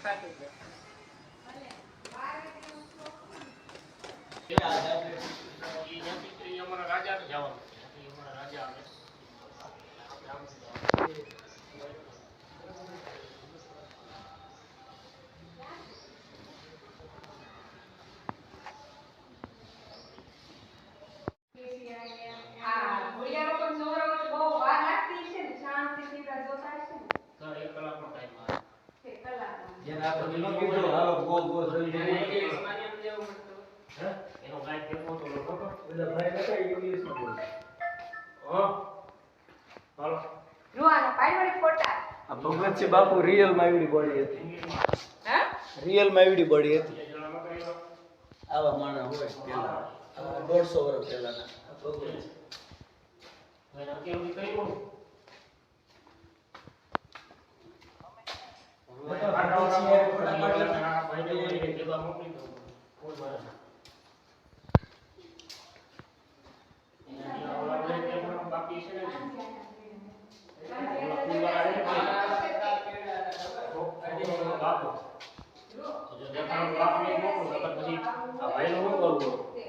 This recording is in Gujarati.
કાઢી દે આ ફોટા આ ભગવતસિંહ બાપુ રિયલમાં એવડી બોડી હતી. રિયલ રિયલમાં એવડી બોડી હતી. આવા માણસ હોય પેલા. દોઢસો વર્ષ પહેલાના આ ભગવતસિંહ. રાખીએ છીએ ફટાફટ બાકી છે ને પછી આ ભાઈ નું શું કરવું